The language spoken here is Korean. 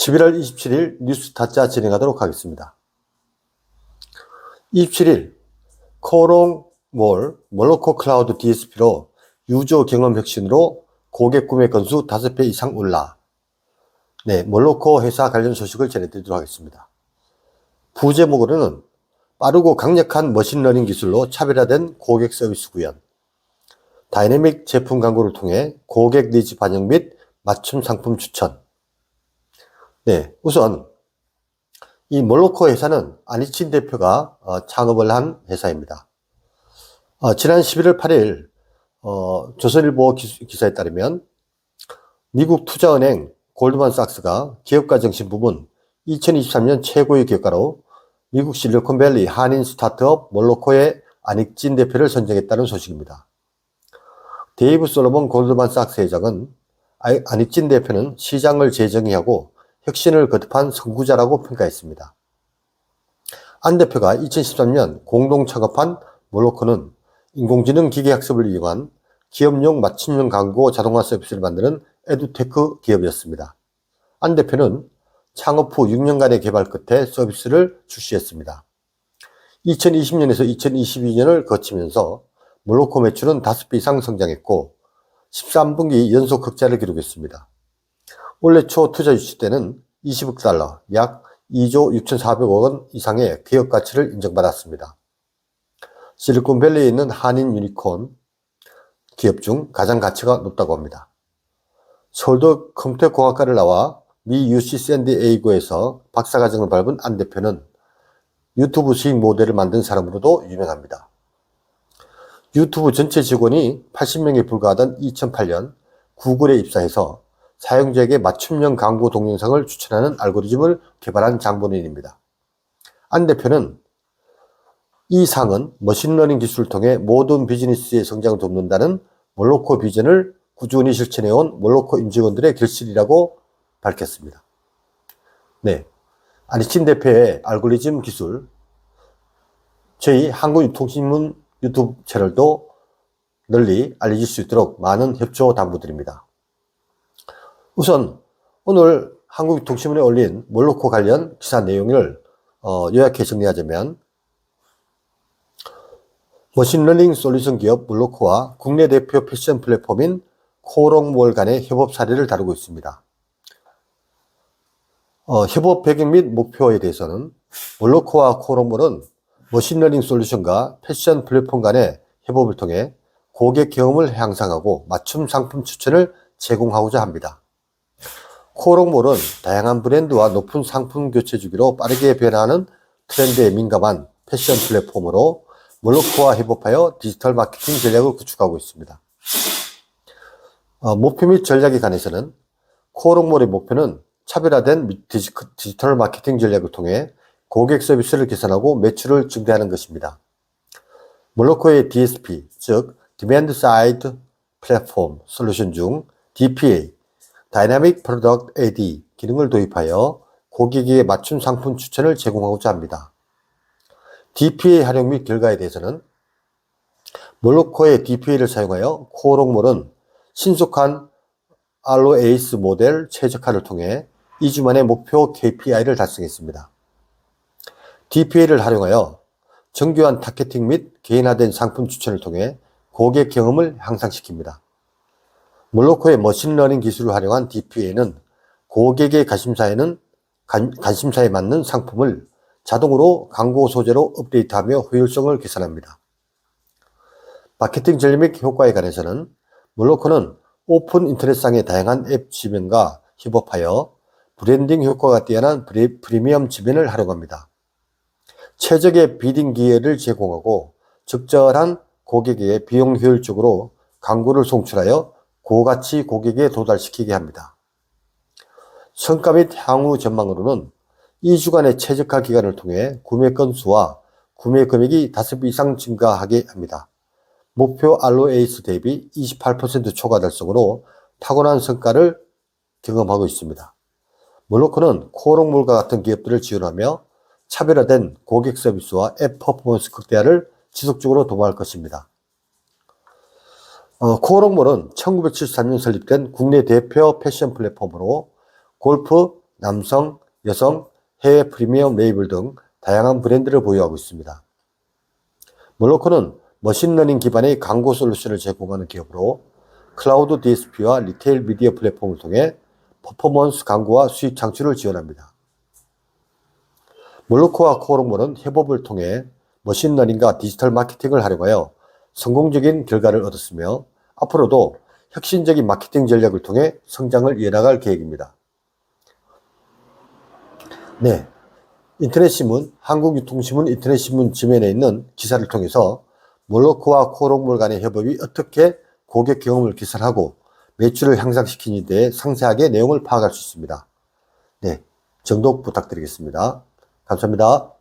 11월 27일 뉴스타짜 진행하도록 하겠습니다. 27일 코롱몰 몰로코 클라우드 DSP로 유저 경험 혁신으로 고객 구매 건수 5배 이상 올라. 네, 몰로코 회사 관련 소식을 전해드리도록 하겠습니다. 부제목으로는 빠르고 강력한 머신러닝 기술로 차별화된 고객 서비스 구현, 다이내믹 제품 광고를 통해 고객 니즈 반영 및 맞춤 상품 추천. 네, 우선 이 몰로코 회사는 안희친 대표가 어, 창업을 한 회사입니다. 어, 지난 11월 8일 어, 조선일보 기, 기사에 따르면 미국 투자은행 골드만삭스가 기업가 정신 부문 2023년 최고의 기업가로 미국 실리콘밸리 한인 스타트업 몰로코의 안익진 대표를 선정했다는 소식입니다. 데이브 솔로몬 골드만삭스 회장은 안익진 대표는 시장을 재정의하고 혁신을 거듭한 선구자라고 평가했습니다. 안 대표가 2013년 공동 창업한 몰로코는 인공지능 기계학습을 이용한 기업용 맞춤형 광고 자동화 서비스를 만드는 에듀테크 기업이었습니다. 안 대표는 창업 후 6년간의 개발 끝에 서비스를 출시했습니다. 2020년에서 2022년을 거치면서 몰로코 매출은 5배 이상 성장했고 13분기 연속 흑자를 기록했습니다. 올해 초 투자 유치 때는 20억 달러, 약 2조 6,400억 원 이상의 기업 가치를 인정받았습니다. 실리콘밸리에 있는 한인 유니콘 기업 중 가장 가치가 높다고 합니다. 서울대 컴퓨터공학과를 나와 미 UC 샌디에이고에서 박사과정을 밟은 안 대표는 유튜브 수익 모델을 만든 사람으로도 유명합니다. 유튜브 전체 직원이 80명에 불과하던 2008년 구글에 입사해서 사용자에게 맞춤형 광고 동영상을 추천하는 알고리즘을 개발한 장본인입니다. 안 대표는 이 상은 머신러닝 기술을 통해 모든 비즈니스의 성장을 돕는다는 몰로코 비전을 꾸준히 실천해온 몰로코 임직원들의 결실이라고 밝혔습니다. 네. 아니친 대표의 알고리즘 기술, 저희 한국유통신문 유튜브 채널도 널리 알려질 수 있도록 많은 협조 당부드립니다. 우선 오늘 한국통신문에 올린 몰로코 관련 기사 내용을 어, 요약해 정리하자면 머신러닝 솔루션 기업 몰로코와 국내 대표 패션 플랫폼인 코롱몰 간의 협업 사례를 다루고 있습니다. 어, 협업 배경 및 목표에 대해서는 몰로코와 코롱몰은 머신러닝 솔루션과 패션 플랫폼 간의 협업을 통해 고객 경험을 향상하고 맞춤 상품 추천을 제공하고자 합니다. 코롱몰은 다양한 브랜드와 높은 상품 교체 주기로 빠르게 변화하는 트렌드에 민감한 패션 플랫폼으로 몰로코와 협업하여 디지털 마케팅 전략을 구축하고 있습니다. 어, 목표 및 전략에 관해서는 코롱몰의 목표는 차별화된 디지털 마케팅 전략을 통해 고객 서비스를 개선하고 매출을 증대하는 것입니다. 몰로코의 DSP, 즉 Demand Side Platform Dynamic Product AD 기능을 도입하여 고객에게 맞춤 상품 추천을 제공하고자 합니다. DPA 활용 및 결과에 대해서는 몰로코의 DPA를 사용하여 코롱몰은 신속한 ROAS 모델 최적화를 통해 2주 만에 목표 KPI를 달성했습니다. DPA를 활용하여 정교한 타겟팅 및 개인화된 상품 추천을 통해 고객 경험을 향상시킵니다. 몰로코의 머신러닝 기술을 활용한 DPA는 고객의 관심사에는 관심사에 맞는 상품을 자동으로 광고 소재로 업데이트하며 효율성을 개선합니다. 마케팅 전략 및 효과에 관해서는 몰로코는 오픈 인터넷상의 다양한 앱 지면과 협업하여 브랜딩 효과가 뛰어난 프리미엄 지면을 활용합니다. 최적의 비딩 기회를 제공하고 적절한 고객에게 비용 효율적으로 광고를 송출하여 고가치 고객에 도달시키게 합니다. 성과 및 향후 전망으로는 2주간의 최적화 기간을 통해 구매 건수와 구매 금액이 5배 이상 증가하게 합니다. 목표 ROAS 대비 28% 초과 달성으로 타고난 성과를 경험하고 있습니다. 몰로코는 코롱몰과 같은 기업들을 지원하며 차별화된 고객 서비스와 앱 퍼포먼스 극대화를 지속적으로 도모할 것입니다. 어, 코어롱몰은 1973년 설립된 국내 대표 패션 플랫폼으로 골프, 남성, 여성, 해외 프리미엄 레이블 등 다양한 브랜드를 보유하고 있습니다. 몰로코는 머신러닝 기반의 광고 솔루션을 제공하는 기업으로 클라우드 DSP와 리테일 미디어 플랫폼을 통해 퍼포먼스 광고와 수익 창출을 지원합니다. 몰로코와 코오롱몰은 협업을 통해 머신러닝과 디지털 마케팅을 활용하여 성공적인 결과를 얻었으며 앞으로도 혁신적인 마케팅 전략을 통해 성장을 이어나갈 계획입니다. 네. 인터넷신문, 한국유통신문 인터넷신문 지면에 있는 기사를 통해서 몰로코와 코오롱몰 간의 협업이 어떻게 고객 경험을 개선하고 매출을 향상시키는 데 상세하게 내용을 파악할 수 있습니다. 네. 정독 부탁드리겠습니다. 감사합니다.